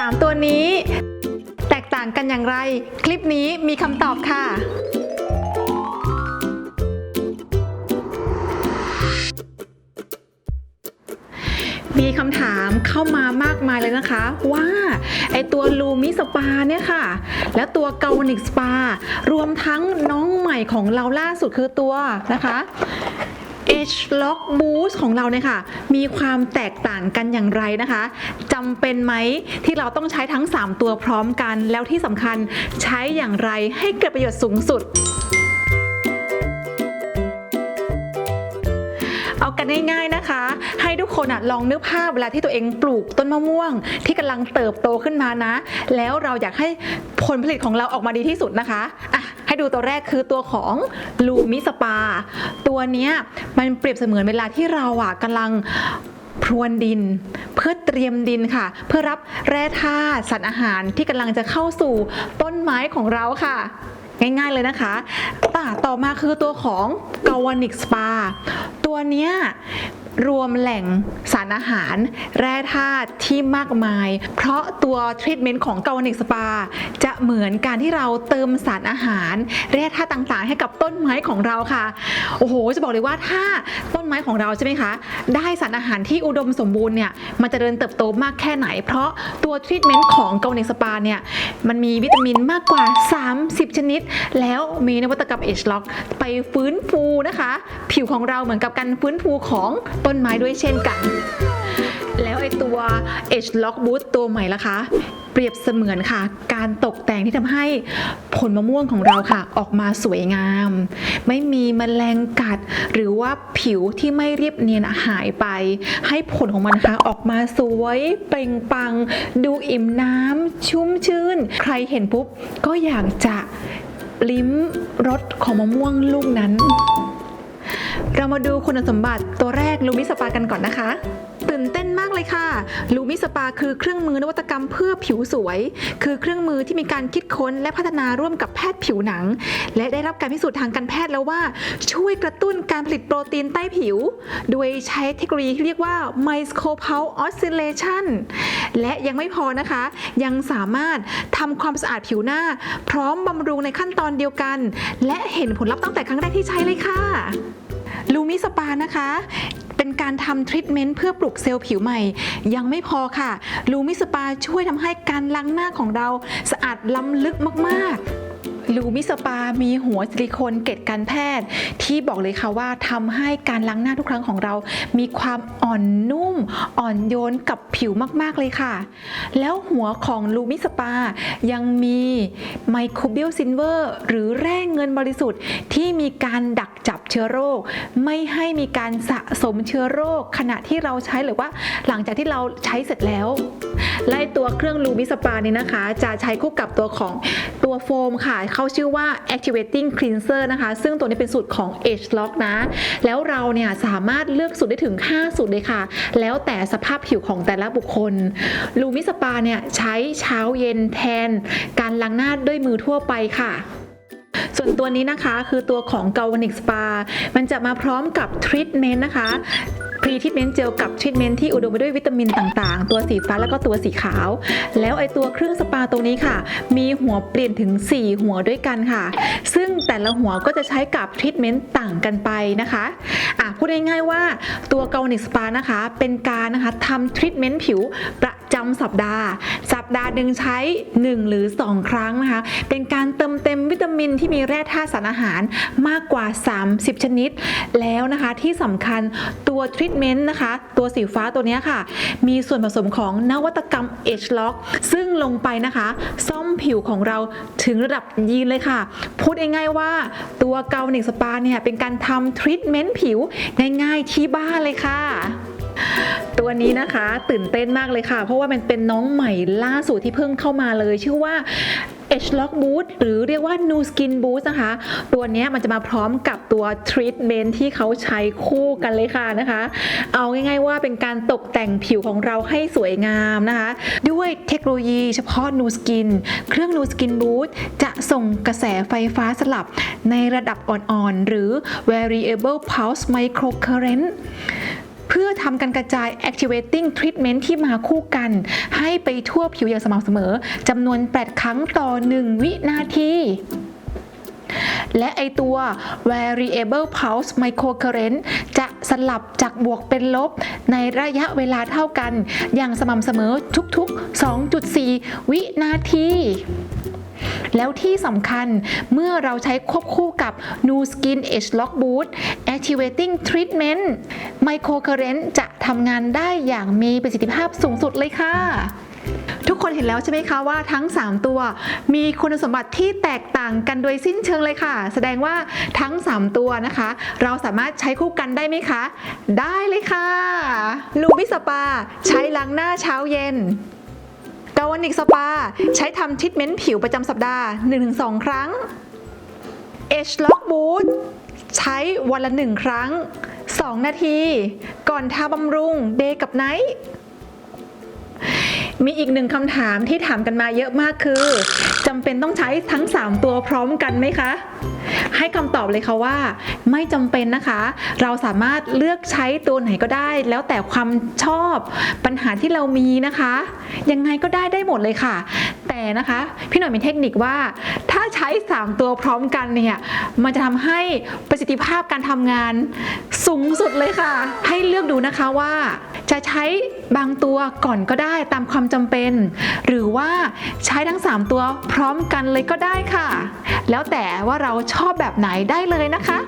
3 ตัวนี้ แตกต่างกันอย่างไร คลิปนี้มีคำตอบค่ะ มีคำถามเข้ามามากมายเลยนะคะ ว่าไอตัวลูมิสปาเนี่ยค่ะ และตัวเกานิกสปารวมทั้งน้องใหม่ของเราล่าสุดคือตัวนะคะ H Lock Boost ของเราเนี่ยค่ะ มีความแตกต่างกันอย่างไรนะคะจำเป็นไหมที่เราต้องใช้ทั้ง 3 ตัวพร้อมกัน แล้วที่สำคัญใช้อย่างไรให้เกิดประโยชน์สูงสุดเอากันง่ายๆนะคะ ให้ทุกคนอะลองนึกภาพเวลาที่ตัวเองปลูกต้นมะม่วง ที่กำลังเติบโตขึ้นมานะ แล้วเราอยากให้ผลผลิตของเราออกมาดีที่สุดนะคะอะ ดูตัวแรกคือตัวของลูมิสปา ตัวเนี้ยมันเปรียบเสมือนเวลาที่เราอะกำลังพรวนดินเพื่อเตรียมดินค่ะ เพื่อรับแร่ธาตุสารอาหารที่กำลังจะเข้าสู่ต้นไม้ของเราค่ะ ง่ายๆเลยนะคะต่าต่อมาคือตัวของกาวานิกสปา ตัวเนี้ยรวมแหล่งสารอาหาร แร่ธาตุที่มากมาย เพราะตัวทรีทเมนต์ของกาวนิกสปา จะเหมือนการที่เราเติมสารอาหาร แร่ธาตุต่างๆ ให้กับต้นไม้ของเราค่ะ โอ้โห จะบอกเลยว่าถ้าต้นไม้ของเราใช่ไหมคะ ได้สารอาหารที่อุดมสมบูรณ์เนี่ยมันจะเดินเติบโตมากแค่ไหน เพราะตัวทรีทเมนต์ของเกาหลีสปาเนี่ยมันมีวิตามินมากกว่า 30 ชนิด แล้วมีนวัตกรรม H Lock ไปฟื้นฟูนะคะ ผิวของเราเหมือนกับการฟื้นฟูของต้น้นไม้ด้วยเช่นกัน แล้วไอตัว H Lock Boost ตัวใหม่ละคะเปรียบเสมือนค่ะ การตกแต่งที่ทำให้ผลมะม่วงของเราค่ะ ออกมาสวยงาม ไม่มีแมลงกัด หรือว่าผิวที่ไม่เรียบเนียนหายไป ให้ผลของมันนะคะออกมาสวยเปล่งปัง ดูอิ่มน้ำชุ่มชื่น ใครเห็นปุ๊บ ก็อยากจะลิ้มรสของมะม่วงลูกนั้น เรามาดูคุณสมบัติตัวแรกลูมิสปากันก่อนนะคะ ตื่นเต้นมากเลยค่ะลูมิสปาคือเครื่องมือนวัตกรรมเพื่อผิวสวย คือเครื่องมือที่มีการคิดค้นและพัฒนาร่วมกับแพทย์ผิวหนัง และได้รับการพิสูจน์ทางการแพทย์แล้วว่า ช่วยกระตุ้นการผลิตโปรตีนใต้ผิว โดยใช้เทคโนโลยีที่เรียกว่า micropulse oscillation และยังไม่พอนะคะ ยังสามารถทำความสะอาดผิวหน้า พร้อมบำรุงในขั้นตอนเดียวกัน และเห็นผลลัพธ์ตั้งแต่ครั้งแรกที่ใช้เลยค่ะ ลูมิสปานะคะ เป็นการทำทรีทเมนต์เพื่อปลุกเซลล์ผิวใหม่ ยังไม่พอค่ะลูมิสปาช่วยทำให้การล้างหน้าของเราสะอาดล้ำลึกมากๆลูมิสปา มีหัวซิลิโคนเกล็ดการแพทย์ ที่บอกเลยค่ะว่าทำให้การล้างหน้าทุกครั้งของเรา มีความอ่อนนุ่ม อ่อนโยนกับผิวมาก ๆ เลยค่ะ แล้วหัวของลูมิสปา ยังมีไมโครเบลซินเวอร์หรือแร่เงินบริสุทธิ์ที่มีการดัก เชื้อโรค ไม่ให้มีการสะสมเชื้อโรค ขณะที่เราใช้หรือว่าหลังจากที่เราใช้เสร็จแล้วและไอ้ตัวเครื่องลูมิสปานี้นะคะ จะใช้คู่กับตัวของตัวโฟมค่ะ เขาชื่อว่า activating cleanser นะคะ ซึ่งตัวนี้เป็นสูตรของ H Lock นะ แล้วเราเนี่ยสามารถเลือกสูตรได้ถึง 5 สูตรเลยค่ะ แล้วแต่สภาพผิวของแต่ละบุคคลลูมิสปาเนี่ยใช้เช้าเย็นแทน การล้างหน้าด้วยมือทั่วไปค่ะ ส่วนตัวนี้นะคะคือตัวของ g a l v a n i c Spa มันจะมาพร้อมกับทรีทเมนต์นะคะพรีทรีทเมนต์เจลกับทรีทเมนต์ที่อุดมไปด้วยวิตามินต่างๆ ตัวสีฟ้าแล้วก็ตัวสีขาว แล้วไอตัวเครื่องสปาตัวนี้ค่ะ มีหัวเปลี่ยนถึง 4 หัวด้วยกันค่ะ ซึ่งแต่ละหัวก็จะใช้กับทรีทเมนต์ต่างกันไปนะคะอะพูดง่ายๆว่าตัวเกาหนิกสปานะคะ เป็นการนะคะทำทรีทเมนต์ผิวประำสัปดาห์ สัปดาห์หนึ่งใช้ 1 หรือ 2 ครั้งนะคะ เป็นการเติมเต็มวิตามินที่มีแร่ธาตุสารอาหารมากกว่า 30 ชนิด แล้วนะคะที่สำคัญตัวทรีทเมนต์นะคะ ตัวสีฟ้าตัวนี้ค่ะ มีส่วนผสมของนวัตกรรม H Lock ซึ่งลงไปนะคะ ซ่อมผิวของเราถึงระดับยีนเลยค่ะ พูดง่ายๆว่าตัวเกาหนิกสปาเนี่ยเป็นการทำทรีทเมนต์ผิวง่ายๆที่บ้านเลยค่ะ ตัวนี้นะคะตื่นเต้นมากเลยค่ะ เพราะว่ามันเป็นน้องใหม่ล่าสุดที่เพิ่งเข้ามาเลย ชื่อว่า H Lock Boost หรือเรียกว่า New Skin Boost นะคะ ตัวนี้มันจะมาพร้อมกับตัว Treatment ที่เขาใช้คู่กันเลยค่ะนะคะ เอาง่ายๆว่าเป็นการตกแต่งผิวของเราให้สวยงามนะคะ ด้วยเทคโนโลยีเฉพาะ New Skin เครื่อง New Skin Boost จะส่งกระแสไฟฟ้าสลับในระดับอ่อนๆ หรือ Variable Pulse Microcurrent เพื่อทำการกระจาย activating treatment ที่มาคู่กัน ให้ไปทั่วผิวอย่างสม่ำเสมอจำนวน 8 ครั้งต่อ 1 วินาทีและไอตัว variable pulse microcurrent จะสลับจากบวกเป็นลบในระยะเวลาเท่ากัน อย่างสม่ำเสมอทุกๆ 2.4 วินาที แล้วที่สำคัญเมื่อเราใช้ควบคู่กับ New Skin Age Lock Boost Activating Treatment Microcurrent จะทำงานได้อย่างมีประสิทธิภาพสูงสุดเลยค่ะทุกคนเห็นแล้วใช่ไหมคะว่าทั้ง 3 ตัว มีคุณสมบัติที่แตกต่างกันโดยสิ้นเชิงเลยค่ะ แสดงว่าทั้ง 3 ตัวนะคะ เราสามารถใช้คู่กันได้ไหมคะ ได้เลยค่ะ ลูบิสปา ใช้ล้างหน้าเช้าเย็น กาวนิกสปา ใช้ทำทรีทเมนต์ผิวประจำสัปดาห์ 1-2 ครั้ง H Lock Boot ใช้วันละ1ครั้ง 2 นาที ก่อนทาบำรุงเดย์กับไนท์มีอีกหนึ่งคำถามที่ถามกันมาเยอะมากคือ จำเป็นต้องใช้ทั้ง 3 ตัวพร้อมกันไหมคะ ให้คำตอบเลยค่ะว่า ไม่จำเป็นนะคะ เราสามารถเลือกใช้ตัวไหนก็ได้ แล้วแต่ความชอบปัญหาที่เรามีนะคะ ยังไงก็ได้ได้หมดเลยค่ะ แต่นะคะ พี่หน่อยมีเทคนิคว่า ถ้าใช้ 3 ตัวพร้อมกันเนี่ยมันจะทำให้ประสิทธิภาพการทำงานสูงสุดเลยค่ะ ให้เลือกดูนะคะว่าจะใช้ บางตัวก่อนก็ได้ตามความจำเป็น หรือว่าใช้ทั้ง 3 ตัวพร้อมกันเลยก็ได้ค่ะ แล้วแต่ว่าเราชอบแบบไหนได้เลยนะคะ